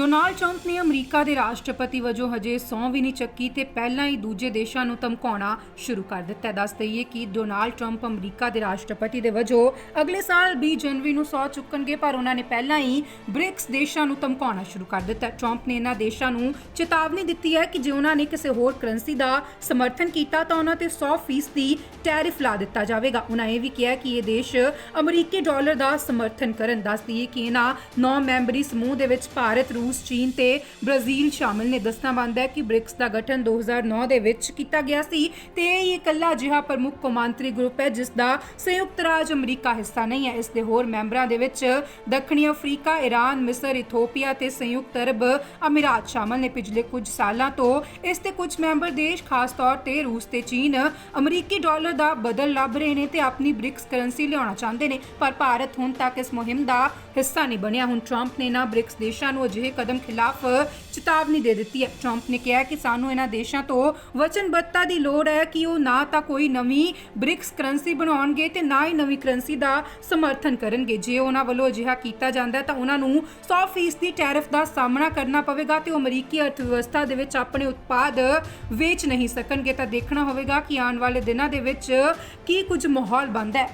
Donald Trump ਨੇ America ਦੇ ਰਾਸ਼ਟਰਪਤੀ ਵਜੋਂ ਹਜੇ ਸਹੁੰ ਵੀ ਨਹੀਂ ਚੱਕੀ ਤੇ ਪਹਿਲਾਂ ਹੀ ਦੂਜੇ ਦੇਸ਼ਾਂ ਨੂੰ ਧਮਕਾਉਣਾ ਸ਼ੁਰੂ ਕਰ ਦਿੱਤਾ ਦੱਸ ਦਈਏ ਕਿ ਡੋਨਾਲਡ ਟਰੰਪ ਅਮਰੀਕਾ ਦੇ ਰਾਸ਼ਟਰਪਤੀ ਦੇ ਵਜੋਂ ਅਗਲੇ ਸਾਲ 20 ਜਨਵਰੀ ਨੂੰ ਸਹੁੰ ਚੁੱਕਣਗੇ, ਪਰ ਉਹਨਾਂ ਨੇ ਪਹਿਲਾਂ ਹੀ ਬ੍ਰਿਕਸ ਦੇਸ਼ਾਂ ਨੂੰ ਧਮਕਾਉਣਾ ਸ਼ੁਰੂ ਕਰ ਦਿੱਤਾ ਟਰੰਪ ਨੇ ਇਹਨਾਂ ਦੇਸ਼ਾਂ ਨੂੰ ਚੇਤਾਵਨੀ ਦਿੱਤੀ ਹੈ ਕਿ ਜੇ ਉਹਨਾਂ ਨੇ ਕਿਸੇ ਹੋਰ ਕਰੰਸੀ ਦਾ ਸਮਰਥਨ ਕੀਤਾ ਤਾਂ ਉਹਨਾਂ ਤੇ 100% ਦੀ ਟੈਰਿਫ ਲਾ ਦਿੱਤਾ ਜਾਵੇਗਾ। ਉਹਨਾਂ ਇਹ ਵੀ ਕਿਹਾ ਕਿ ਇਹ ਦੇਸ਼ ਅਮਰੀਕੀ ਡਾਲਰ ਦਾ ਸਮਰਥਨ ਕਰਨ। ਦੱਸ ਦਈਏ ਕਿ ਇਹਨਾਂ ਨੌ ਮੈਂਬਰੀ ਸਮੂਹ ਦੇ ਵਿੱਚ ਭਾਰਤ ਰੂਸ, ਚੀਨ ਤੇ ਬ੍ਰਾਜ਼ੀਲ ਸ਼ਾਮਲ ਨੇ। ਦੱਸਣਾ ਬਣਦਾ ਹੈ ਕਿ ਬ੍ਰਿਕਸ ਦਾ ਗਠਨ 2009 ਦੇ ਵਿੱਚ ਕੀਤਾ ਗਿਆ ਸੀ ਤੇ ਇਹ ਇਕੱਲਾ ਜਿਹਾ ਪ੍ਰਮੁੱਖ ਕੌਮਾਂਤਰੀ ਗਰੁੱਪ ਹੈ, ਜਿਸ ਦਾ ਸੰਯੁਕਤ ਰਾਜ ਅਮਰੀਕਾ ਹਿੱਸਾ ਨਹੀਂ ਹੈ। ਇਸ ਦੇ ਹੋਰ ਮੈਂਬਰਾਂ ਦੇ ਵਿੱਚ ਦੱਖਣੀ ਅਫਰੀਕਾ ਈਰਾਨ ਮਿਸਰ, ਇਥੋਪੀਆ ਤੇ ਸੰਯੁਕਤ ਅਰਬ ਅਮੀਰਾਤ ਸ਼ਾਮਲ ਨੇ। ਪਿਛਲੇ ਕੁਝ ਸਾਲਾਂ ਤੋਂ ਇਸ ਦੇ ਕੁਝ ਮੈਂਬਰ ਦੇਸ਼, ਖਾਸ ਤੌਰ ਤੇ ਰੂਸ ਤੇ ਚੀਨ, ਅਮਰੀਕੀ ਡਾਲਰ ਦਾ ਬਦਲ ਲੱਭ ਰਹੇ ਨੇ ਤੇ ਆਪਣੀ ਬ੍ਰਿਕਸ ਕਰੰਸੀ ਲਿਆਉਣਾ ਚਾਹੁੰਦੇ ਨੇ। ਪਰ ਭਾਰਤ ਹੁਣ ਤੱਕ ਇਸ ਮੁਹਿੰਮ ਦਾ ਹਿੱਸਾ ਨਹੀਂ ਬਣਿਆ। ਹੁਣ ਟਰੰਪ ਨੇ ਨਾ ਬ੍ਰਿਕਸ ਦੇਸ਼ਾਂ ਨੂੰ ਅਜਿਹੇ ਕਦਮ ਖਿਲਾਫ ਚੇਤਾਵਨੀ ਦੇ ਦਿੱਤੀ ਹੈ। ਟਰੰਪ ਨੇ ਕਿਹਾ ਕਿ ਸਾਨੂੰ ਇਹਨਾਂ ਦੇਸ਼ਾਂ ਤੋਂ ਵਚਨਬੱਧਤਾ ਦੀ ਲੋੜ ਹੈ ਕਿ ਉਹ ਨਾ ਤਾਂ ਕੋਈ ਨਵੀਂ ਬ੍ਰਿਕਸ ਕਰੰਸੀ ਬਣਾਉਣਗੇ ਤੇ ਨਾ ਹੀ ਨਵੀਂ ਕਰੰਸੀ ਦਾ ਸਮਰਥਨ ਕਰਨਗੇ। ਜੇ ਉਹਨਾਂ ਵੱਲੋਂ ਅਜਿਹਾ ਕੀਤਾ ਜਾਂਦਾ ਤਾਂ ਉਹਨਾਂ ਨੂੰ 100% ਦੀ ਟੈਰਿਫ ਦਾ ਸਾਹਮਣਾ ਕਰਨਾ ਪਵੇਗਾ ਤੇ ਉਹ ਅਮਰੀਕੀ ਅਰਥਵਿਵਸਥਾ ਦੇ ਵਿੱਚ ਆਪਣੇ ਉਤਪਾਦ ਵੇਚ ਨਹੀਂ ਸਕਣਗੇ। ਤਾਂ ਦੇਖਣਾ ਹੋਵੇਗਾ ਕਿ ਆਉਣ ਵਾਲੇ ਦਿਨਾਂ ਦੇ ਵਿੱਚ ਕੀ ਕੁਝ ਮਾਹੌਲ ਬਣਦਾ ਹੈ।